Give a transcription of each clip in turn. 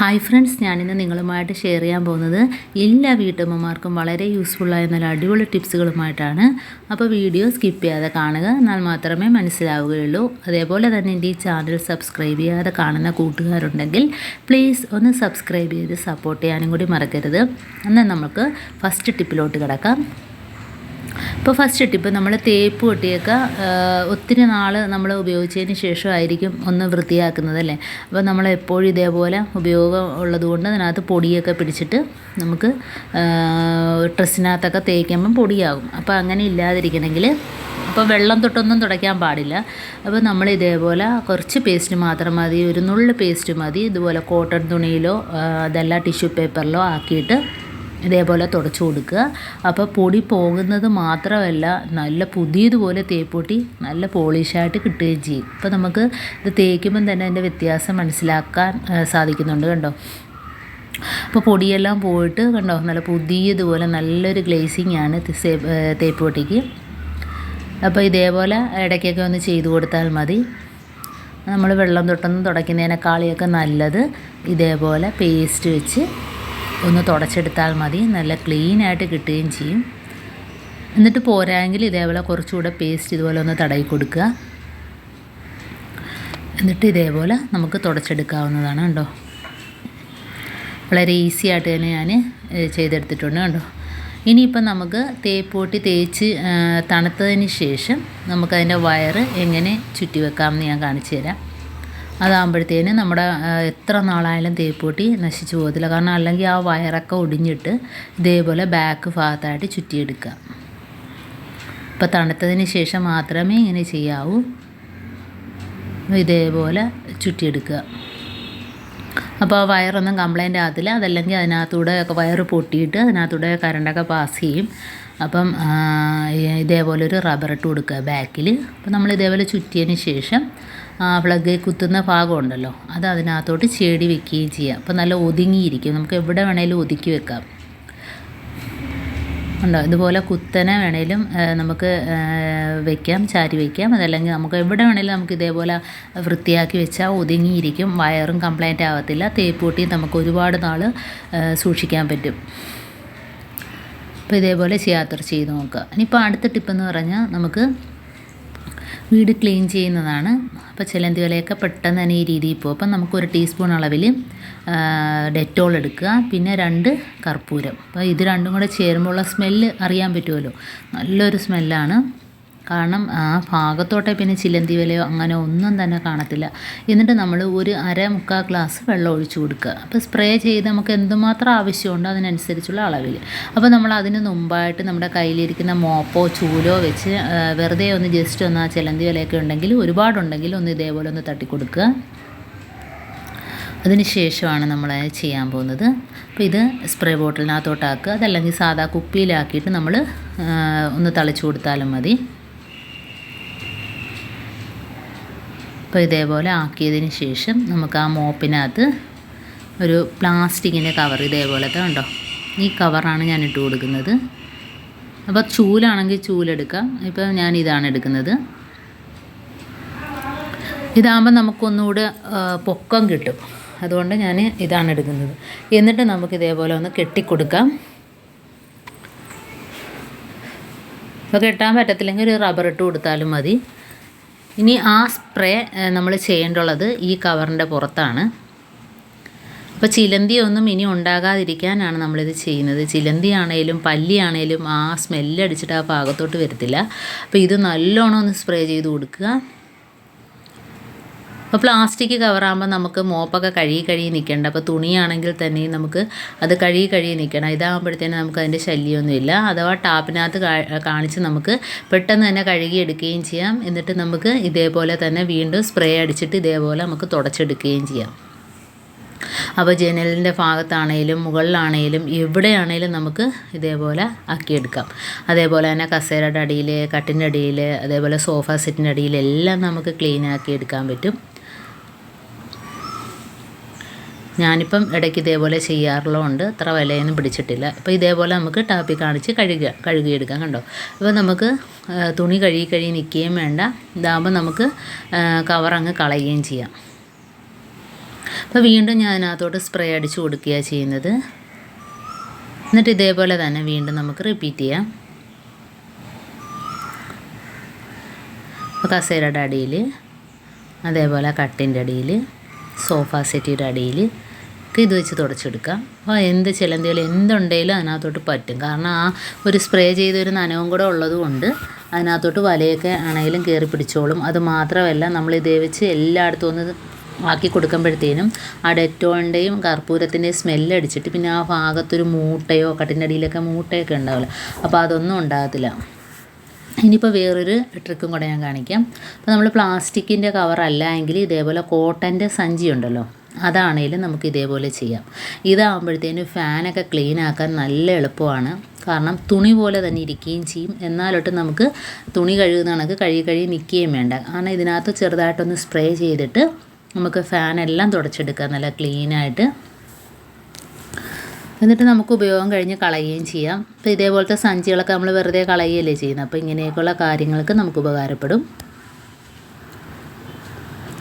Hi friends ഞാനിന്ന് നിങ്ങളുമായിട്ട് share ചെയ്യാൻ പോകുന്നത് എല്ലാ വീട്ടമ്മമാർക്കും വളരെ യൂസ്ഫുള്ളായ നല്ല അടിപൊളി ടിപ്സുകളുമായിട്ടാണ് അപ്പോൾ വീഡിയോ സ്കിപ്പ് ചെയ്യാതെ കാണുക എന്നാൽ മാത്രമേ മനസ്സിലാവുകയുള്ളൂ. അതേപോലെ തന്നെ എന്റെ ഈ ചാനൽ സബ്സ്ക്രൈബ് ചെയ്യാതെ കാണുന്ന കൂട്ടുകാരുണ്ടെങ്കിൽ പ്ലീസ് ഒന്ന് സബ്സ്ക്രൈബ് ചെയ്ത് സപ്പോർട്ട് ചെയ്യാനും കൂടി മറക്കരുത്. എന്നാൽ നമുക്ക് ഫസ്റ്റ് ടിപ്പിലോട്ട് കിടക്കാം. ഇപ്പോൾ ഫസ്റ്റ് ടിപ്പ് നമ്മൾ തേപ്പ് പൊട്ടിയൊക്കെ ഒത്തിരി നാൾ നമ്മൾ ഉപയോഗിച്ചതിന് ശേഷമായിരിക്കും ഒന്ന് വൃത്തിയാക്കുന്നത് അല്ലേ? അപ്പോൾ നമ്മൾ എപ്പോഴും ഇതേപോലെ ഉപയോഗം ഉള്ളതുകൊണ്ട് അതിനകത്ത് പൊടിയൊക്കെ പിടിച്ചിട്ട് നമുക്ക് ഡ്രസ്സിനകത്തൊക്കെ തേക്കുമ്പം പൊടിയാകും. അപ്പോൾ അങ്ങനെ ഇല്ലാതിരിക്കണമെങ്കിൽ അപ്പോൾ വെള്ളം തൊട്ടൊന്നും തുടയ്ക്കാൻ പാടില്ല. അപ്പോൾ നമ്മൾ ഇതേപോലെ കുറച്ച് പേസ്റ്റ് മാത്രം മതി ഒരു നുള്ളു പേസ്റ്റ് മതി. ഇതുപോലെ കോട്ടൺ തുണിയിലോ അതല്ല ടിഷ്യൂ പേപ്പറിലോ ആക്കിയിട്ട് ഇതേപോലെ തുടച്ചു കൊടുക്കുക. അപ്പോൾ പൊടി പോകുന്നത് മാത്രമല്ല നല്ല പുതിയതുപോലെ തേപ്പൊട്ടി നല്ല പോളിഷായിട്ട് കിട്ടുകയും ചെയ്യും. ഇപ്പോൾ നമുക്ക് ഇത് തേക്കുമ്പം തന്നെ അതിന്റെ വ്യത്യാസം മനസ്സിലാക്കാൻ സാധിക്കുന്നുണ്ട് കണ്ടോ? അപ്പോൾ പൊടിയെല്ലാം പോയിട്ട് കണ്ടോ നല്ല പുതിയതുപോലെ നല്ലൊരു ഗ്ലേസിങ് ആണ് തേപ്പ് പൊട്ടിക്ക് അപ്പോൾ ഇതേപോലെ ഇടയ്ക്കൊക്കെ ഒന്ന് ചെയ്തു കൊടുത്താൽ മതി. നമ്മൾ വെള്ളം തൊട്ടൊന്നും തുടയ്ക്കുന്നതിനേക്കാളിയൊക്കെ നല്ലത് ഇതേപോലെ പേസ്റ്റ് വെച്ച് ഒന്ന് തുടച്ചെടുത്താൽ മതി. നല്ല ക്ലീൻ ആയിട്ട് കിട്ടുകയും ചെയ്യും. എന്നിട്ട് പോരായെങ്കിൽ ഇതേപോലെ കുറച്ചുകൂടെ പേസ്റ്റ് ഇതുപോലെ ഒന്ന് തടയി കൊടുക്കുക. എന്നിട്ട് ഇതേപോലെ നമുക്ക് തുടച്ചെടുക്കാവുന്നതാണ് കേട്ടോ വളരെ ഈസി ആയിട്ട് തന്നെ ഞാൻ ചെയ്തെടുത്തിട്ടുണ്ട് കേട്ടോ ഇനിയിപ്പം നമുക്ക് തേപ്പൂട്ടി തേച്ച് തണുത്തതിന് ശേഷം നമുക്കതിന്റെ വയറ് എങ്ങനെ ചുറ്റി വെക്കാമെന്ന് ഞാൻ കാണിച്ചു തരാം. അതാകുമ്പോഴത്തേന് നമ്മുടെ എത്ര നാളായാലും തേപ്പൂട്ടി നശിച്ചു പോകത്തില്ല. കാരണം അല്ലെങ്കിൽ ആ വയറൊക്കെ ഒടിഞ്ഞിട്ട് ഇതേപോലെ ബാക്ക് ഭാഗത്തായിട്ട് ചുറ്റിയെടുക്കുക. ഇപ്പോൾ തണുത്തതിന് ശേഷം മാത്രമേ ഇങ്ങനെ ചെയ്യാവൂ. ഇതേപോലെ ചുറ്റിയെടുക്കുക. അപ്പോൾ ആ വയറൊന്നും കംപ്ലൈന്റ് ആകത്തില്ല. അതല്ലെങ്കിൽ അതിനകത്തൂടെ ഒക്കെ വയറ് പൊട്ടിയിട്ട് അതിനകത്തൂടെ കറണ്ടൊക്കെ പാസ് ചെയ്യും. അപ്പം ഇതേപോലെ ഒരു റബ്ബർ ഇട്ട് കൊടുക്കുക ബാക്കിൽ അപ്പോൾ നമ്മൾ ഇതേപോലെ ചുറ്റിയതിന് ശേഷം പ്ലഗ് കുത്തുന്ന ഭാഗമുണ്ടല്ലോ അത് അതിനകത്തോട്ട് ചേടി വെക്കുകയും ചെയ്യാം. അപ്പോൾ നല്ല ഒതുങ്ങിയിരിക്കും. നമുക്ക് എവിടെ വേണേലും ഒതുക്കി വെക്കാം. ഉണ്ടോ? ഇതുപോലെ കുത്തനെ വേണേലും നമുക്ക് വെക്കാം ചാരി വെക്കാം. അതല്ലെങ്കിൽ നമുക്ക് എവിടെ വേണേലും നമുക്ക് ഇതേപോലെ വൃത്തിയാക്കി വെച്ചാൽ ഒതുങ്ങിയിരിക്കും. വയറും കംപ്ലൈന്റ് ആവത്തില്ല. തേപ്പ് നമുക്ക് ഒരുപാട് നാൾ സൂക്ഷിക്കാൻ പറ്റും. അപ്പോൾ ഇതേപോലെ ചെയ്യാത്തർ ചെയ്ത് നോക്കുക. ഇനിയിപ്പോൾ അടുത്ത ടിപ്പെന്ന് പറഞ്ഞാൽ നമുക്ക് വീട് ക്ലീൻ ചെയ്യുന്നതാണ്. അപ്പോൾ ചിലന്തി വലയൊക്കെ പെട്ടെന്ന് തന്നെ ഈ രീതിയിൽ പോകും. അപ്പം നമുക്കൊരു ടീസ്പൂൺ അളവിൽ ഡെറ്റോൾ എടുക്കുക. പിന്നെ രണ്ട് കർപ്പൂരം. അപ്പോൾ ഇത് രണ്ടും കൂടെ ചേരുമ്പോഴുള്ള സ്മെല്ല് അറിയാൻ പറ്റുമല്ലോ. നല്ലൊരു സ്മെല്ലാണ്. കാരണം ആ ഭാഗത്തോട്ടെ പിന്നെ ചിലന്തി വിലയോ അങ്ങനെ ഒന്നും തന്നെ കാണത്തില്ല. എന്നിട്ട് നമ്മൾ ഒരു അര മുക്കാൽ ഗ്ലാസ് വെള്ളം ഒഴിച്ചു കൊടുക്കുക. അപ്പോൾ സ്പ്രേ ചെയ്ത് നമുക്ക് എന്തുമാത്രം ആവശ്യമുണ്ടോ അതിനനുസരിച്ചുള്ള അളവിൽ അപ്പോൾ നമ്മൾ അതിന് മുമ്പായിട്ട് നമ്മുടെ കയ്യിലിരിക്കുന്ന മോപ്പോ ചൂലോ വെച്ച് വെറുതെ ഒന്ന് ജസ്റ്റ് ഒന്ന് ആ ചിലന്തി വിലയൊക്കെ ഉണ്ടെങ്കിൽ ഒരുപാടുണ്ടെങ്കിൽ ഒന്ന് ഇതേപോലെ ഒന്ന് തട്ടിക്കൊടുക്കുക അതിന് ശേഷമാണ് നമ്മൾ ചെയ്യാൻ പോകുന്നത്. അപ്പോൾ ഇത് സ്പ്രേ ബോട്ടിലിനകത്തോട്ടാക്കുക അതല്ലെങ്കിൽ സാധാ കുപ്പിയിലാക്കിയിട്ട് നമ്മൾ ഒന്ന് തളിച്ചു കൊടുത്താലും മതി. അപ്പോൾ ഇതേപോലെ ആക്കിയതിന് ശേഷം നമുക്ക് ആ മോപ്പിനകത്ത് ഒരു പ്ലാസ്റ്റിക്കിന്റെ കവർ ഇതേപോലത്തെ ഉണ്ടോ ഈ കവറാണ് ഞാൻ ഇട്ട് കൊടുക്കുന്നത്. അപ്പോൾ ചൂലാണെങ്കിൽ ചൂലെടുക്കാം. ഇപ്പോൾ ഞാൻ ഇതാണ് എടുക്കുന്നത്. ഇതാകുമ്പോൾ നമുക്കൊന്നുകൂടെ പൊക്കം കിട്ടും. അതുകൊണ്ട് ഞാൻ ഇതാണ് എടുക്കുന്നത്. എന്നിട്ട് നമുക്ക് ഇതേപോലെ ഒന്ന് കെട്ടിക്കൊടുക്കാം. അപ്പോൾ കെട്ടാൻ പറ്റത്തില്ലെങ്കിൽ ഒരു റബ്ബർ ഇട്ട് കൊടുത്താലും മതി. ഇനി ആ സ്പ്രേ നമ്മൾ ചെയ്യേണ്ടുള്ളത് ഈ കവറിന്റെ പുറത്താണ്. അപ്പോൾ ചിലന്തിയൊന്നും ഇനി ഉണ്ടാകാതിരിക്കാനാണ് നമ്മളിത് ചെയ്യുന്നത്. ചിലന്തിയാണേലും പല്ലിയാണേലും ആ സ്മെല്ലടിച്ചിട്ട് ആ ഭാഗത്തോട്ട് വരത്തില്ല. അപ്പോൾ ഇത് നല്ലോണം ഒന്ന് സ്പ്രേ ചെയ്ത് കൊടുക്കുക. അപ്പോൾ പ്ലാസ്റ്റിക് കവറാകുമ്പോൾ നമുക്ക് മോപ്പൊക്കെ കഴുകി കഴുകി നിൽക്കേണ്ട അപ്പോൾ തുണിയാണെങ്കിൽ തന്നെ നമുക്ക് അത് കഴുകി കഴുകി നിൽക്കണം ഇതാകുമ്പോഴത്തേനും നമുക്ക് അതിന്റെ ശല്യമൊന്നുമില്ല അഥവാ ടാപ്പിനകത്ത് കാണിച്ച് നമുക്ക് പെട്ടെന്ന് തന്നെ കഴുകി എടുക്കുകയും ചെയ്യാം. എന്നിട്ട് നമുക്ക് ഇതേപോലെ തന്നെ വീണ്ടും സ്പ്രേ അടിച്ചിട്ട് ഇതേപോലെ നമുക്ക് തുടച്ചെടുക്കുകയും ചെയ്യാം. അപ്പോൾ ജനലിന്റെ ഭാഗത്താണേലും മുകളിലാണേലും എവിടെയാണേലും നമുക്ക് ഇതേപോലെ ആക്കിയെടുക്കാം. അതേപോലെ തന്നെ കസേരയുടെ അടിയിൽ കട്ടിന്റെ അടിയിൽ അതേപോലെ സോഫ സെറ്റിന്റെ അടിയിലെല്ലാം നമുക്ക് ക്ലീൻ ആക്കി എടുക്കാൻ പറ്റും. ഞാനിപ്പം ഇടയ്ക്ക് ഇതേപോലെ ചെയ്യാറുള്ളതുകൊണ്ട് അത്ര വിലയൊന്നും പിടിച്ചിട്ടില്ല. അപ്പോൾ ഇതേപോലെ നമുക്ക് ടാപ്പിൽ കാണിച്ച് കഴുകുക കഴുകിയെടുക്കാം കണ്ടോ? അപ്പോൾ നമുക്ക് തുണി കഴുകി കഴുകി നിൽക്കുകയും വേണ്ട. ഇതാകുമ്പോൾ നമുക്ക് കവർ അങ്ങ് കളയുകയും ചെയ്യാം. അപ്പോൾ വീണ്ടും ഞാൻ അതിനകത്തോട്ട് സ്പ്രേ അടിച്ച് കൊടുക്കുകയാണ് ചെയ്യുന്നത്. എന്നിട്ട് ഇതേപോലെ തന്നെ വീണ്ടും നമുക്ക് റിപ്പീറ്റ് ചെയ്യാം. കസേരയുടെ അടിയിൽ അതേപോലെ കട്ടിന്റെ അടിയിൽ. സോഫ സെറ്റിയുടെ അടിയിൽ ഒക്കെ ഇത് വെച്ച് തുടച്ചെടുക്കാം. അപ്പോൾ എന്ത് ചിലന്തികൾ എന്തുണ്ടെങ്കിലും അതിനകത്തോട്ട് പറ്റും. കാരണം ആ ഒരു സ്പ്രേ ചെയ്തൊരു നനവും കൂടെ ഉള്ളത് കൊണ്ട് അതിനകത്തോട്ട് വലയൊക്കെ ആണെങ്കിലും കയറി പിടിച്ചോളും. അത് മാത്രമല്ല നമ്മൾ ഇതേ വെച്ച് എല്ലായിടത്തും ഒന്ന് ആക്കി കൊടുക്കുമ്പോഴത്തേനും ആ ഡെറ്റോളിന്റെയും കർപ്പൂരത്തിന്റെയും സ്മെല്ല് അടിച്ചിട്ട് പിന്നെ ആ ഭാഗത്തൊരു മൂട്ടയോ കട്ടിന്റെ അടിയിലൊക്കെ മൂട്ടയൊക്കെ ഉണ്ടാവില്ല. അപ്പോൾ അതൊന്നും ഉണ്ടാകത്തില്ല. ഇനിയിപ്പോൾ വേറൊരു ട്രിക്കും കൂടെ ഞാൻ കാണിക്കാം. അപ്പോൾ നമ്മൾ പ്ലാസ്റ്റിക്കിന്റെ കവറല്ല എങ്കിൽ ഇതേപോലെ കോട്ടന്റെ സഞ്ചി ഉണ്ടല്ലോ അതാണേലും നമുക്ക് ഇതേപോലെ ചെയ്യാം. ഇതാകുമ്പോഴത്തേനും ഫാനൊക്കെ ക്ലീൻ ആക്കാൻ നല്ല എളുപ്പമാണ്. കാരണം തുണി പോലെ തന്നെ ഇരിക്കുകയും ചെയ്യും. എന്നാലൊട്ട് നമുക്ക് തുണി കഴുകുന്ന കണക്ക് കഴുകി കഴുകി നിൽക്കുകയും വേണ്ട. കാരണം ഇതിനകത്ത് ചെറുതായിട്ടൊന്ന് സ്പ്രേ ചെയ്തിട്ട് നമുക്ക് ഫാനെല്ലാം തുടച്ചെടുക്കാം. നല്ല ക്ലീനായിട്ട് എന്നിട്ട് നമുക്ക് ഉപയോഗം കഴിഞ്ഞ് കളയുകയും ചെയ്യാം. അപ്പോൾ ഇതേപോലത്തെ സഞ്ചികളൊക്കെ നമ്മൾ വെറുതെ കളയുകയല്ലേ ചെയ്യുന്നത്? അപ്പോൾ ഇങ്ങനെയൊക്കെയുള്ള കാര്യങ്ങൾക്ക് നമുക്ക് ഉപകാരപ്പെടും.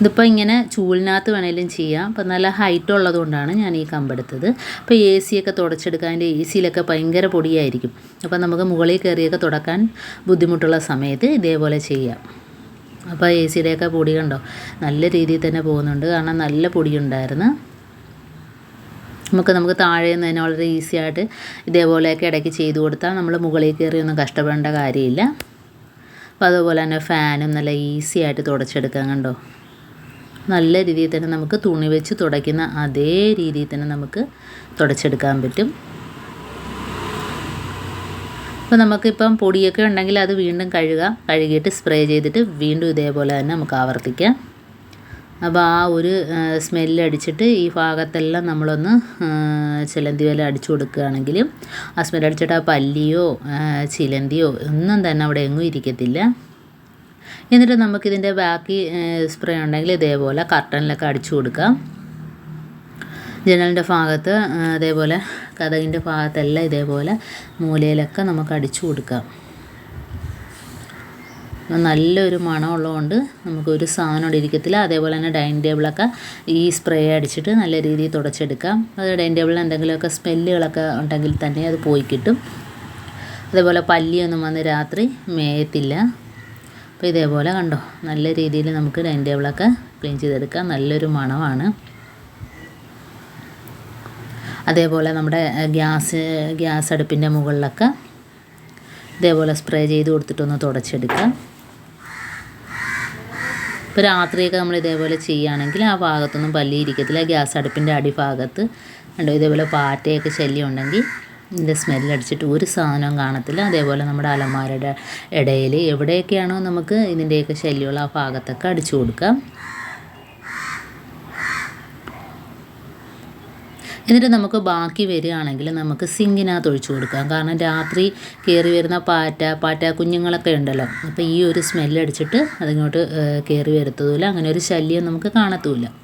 ഇതിപ്പോൾ ഇങ്ങനെ ചൂലിനകത്ത് വേണേലും ചെയ്യാം. അപ്പോൾ നല്ല ഹൈറ്റ് ഉള്ളതുകൊണ്ടാണ് ഞാൻ ഈ കമ്പെടുത്തത് അപ്പോൾ എ സിയൊക്കെ തുടച്ചെടുക്കാൻ അതിന്റെ എ സിയിലൊക്കെ ഭയങ്കര പൊടിയായിരിക്കും. അപ്പോൾ നമുക്ക് മുകളിൽ കയറിയൊക്കെ തുടക്കാൻ ബുദ്ധിമുട്ടുള്ള സമയത്ത് ഇതേപോലെ ചെയ്യാം. അപ്പോൾ എ സിയുടെയൊക്കെ പൊടി കണ്ടോ? നല്ല രീതിയിൽ തന്നെ പോകുന്നുണ്ട്. കാരണം നല്ല പൊടിയുണ്ടായിരുന്നു. നമുക്ക് നമുക്ക് താഴെ നിന്ന് തന്നെ വളരെ ഈസി ആയിട്ട് ഇതേപോലെയൊക്കെ ഇടയ്ക്ക് ചെയ്തു കൊടുത്താൽ നമ്മൾ മുകളിൽ കയറി ഒന്നും കഷ്ടപ്പെടേണ്ട കാര്യമില്ല. അപ്പോൾ അതുപോലെ തന്നെ ഫാനും നല്ല ഈസി ആയിട്ട് തുടച്ചെടുക്കാം കണ്ടോ? നല്ല രീതിയിൽ തന്നെ നമുക്ക് തുണി വെച്ച് തുടയ്ക്കുന്ന അതേ രീതിയിൽ തന്നെ നമുക്ക് തുടച്ചെടുക്കാൻ പറ്റും. അപ്പോൾ നമുക്കിപ്പം പൊടിയൊക്കെ ഉണ്ടെങ്കിൽ അത് വീണ്ടും കഴുകാം. കഴുകിയിട്ട് സ്പ്രേ ചെയ്തിട്ട് വീണ്ടും ഇതേപോലെ തന്നെ നമുക്ക് ആവർത്തിക്കാം. അപ്പോൾ ആ ഒരു സ്മെല്ല് അടിച്ചിട്ട് ഈ ഭാഗത്തെല്ലാം നമ്മളൊന്ന് ചിലന്തി വില അടിച്ചു കൊടുക്കുകയാണെങ്കിൽ ആ സ്മെല്ലടിച്ചിട്ട് ആ പല്ലിയോ ചിലന്തിയോ ഒന്നും തന്നെ അവിടെ എങ്ങും ഇരിക്കത്തില്ല. എന്നിട്ട് നമുക്കിതിന്റെ ബാക്കി സ്പ്രേ ഉണ്ടെങ്കിൽ ഇതേപോലെ കർട്ടനിലൊക്കെ അടിച്ചു കൊടുക്കാം. ജനലിന്റെ ഭാഗത്ത് അതേപോലെ കഥകിന്റെ ഭാഗത്തെല്ലാം ഇതേപോലെ മൂലയിലൊക്കെ നമുക്ക് അടിച്ചു കൊടുക്കാം. നല്ലൊരു മണമുള്ളതുകൊണ്ട് നമുക്കൊരു സാധനം ഇവിടെ ഇരിക്കത്തില്ല. അതേപോലെ തന്നെ ഡൈനിങ് ടേബിളൊക്കെ ഈ സ്പ്രേ അടിച്ചിട്ട് നല്ല രീതിയിൽ തുടച്ചെടുക്കാം. അത് ഡൈനിങ് ടേബിളിൽ എന്തെങ്കിലുമൊക്കെ സ്മെല്ലുകളൊക്കെ ഉണ്ടെങ്കിൽ തന്നെ അത് പോയി കിട്ടും. അതേപോലെ പല്ലിയൊന്നും വന്ന് രാത്രി മേയത്തില്ല. അപ്പോൾ ഇതേപോലെ കണ്ടോ നല്ല രീതിയിൽ നമുക്ക് ഡൈനിങ് ടേബിളൊക്കെ ക്ലീൻ ചെയ്തെടുക്കാം. നല്ലൊരു മണമാണ്. അതേപോലെ നമ്മുടെ ഗ്യാസ് ഗ്യാസ് അടുപ്പിന്റെ മുകളിലൊക്കെ ഇതേപോലെ സ്പ്രേ ചെയ്ത് കൊടുത്തിട്ടൊന്ന് തുടച്ചെടുക്കാം. ഇപ്പോൾ രാത്രിയൊക്കെ നമ്മൾ ഇതേപോലെ ചെയ്യുകയാണെങ്കിൽ ആ ഭാഗത്തൊന്നും പല്ലി ഇരിക്കത്തില്ല. ഗ്യാസ് അടുപ്പിന്റെ അടിഭാഗത്ത് ഉണ്ടോ ഇതേപോലെ പാറ്റയൊക്കെ ശല്യം ഉണ്ടെങ്കിൽ ഇതിന്റെ സ്മെല്ലടിച്ചിട്ട് ഒരു സാധനവും കാണത്തില്ല. അതേപോലെ നമ്മുടെ അലമാരയുടെ ഇടയിൽ എവിടെയൊക്കെയാണോ നമുക്ക് ഇതിന്റെയൊക്കെ ശല്യമുള്ള ആ ഭാഗത്തൊക്കെ അടിച്ചു കൊടുക്കാം. എന്നിട്ട് നമുക്ക് ബാക്കി വരികയാണെങ്കിൽ നമുക്ക് സിങ്കിനകത്ത് ഒഴിച്ചു കൊടുക്കാം. കാരണം രാത്രി കയറി വരുന്ന പാറ്റ പാറ്റ കുഞ്ഞുങ്ങളൊക്കെ ഉണ്ടല്ലോ. അപ്പോൾ ഈ ഒരു സ്മെല്ലടിച്ചിട്ട് അതിങ്ങോട്ട് കയറി വരത്തതുമില്ല. അങ്ങനെ ഒരു ശല്യം നമുക്ക് കാണത്തുമില്ല.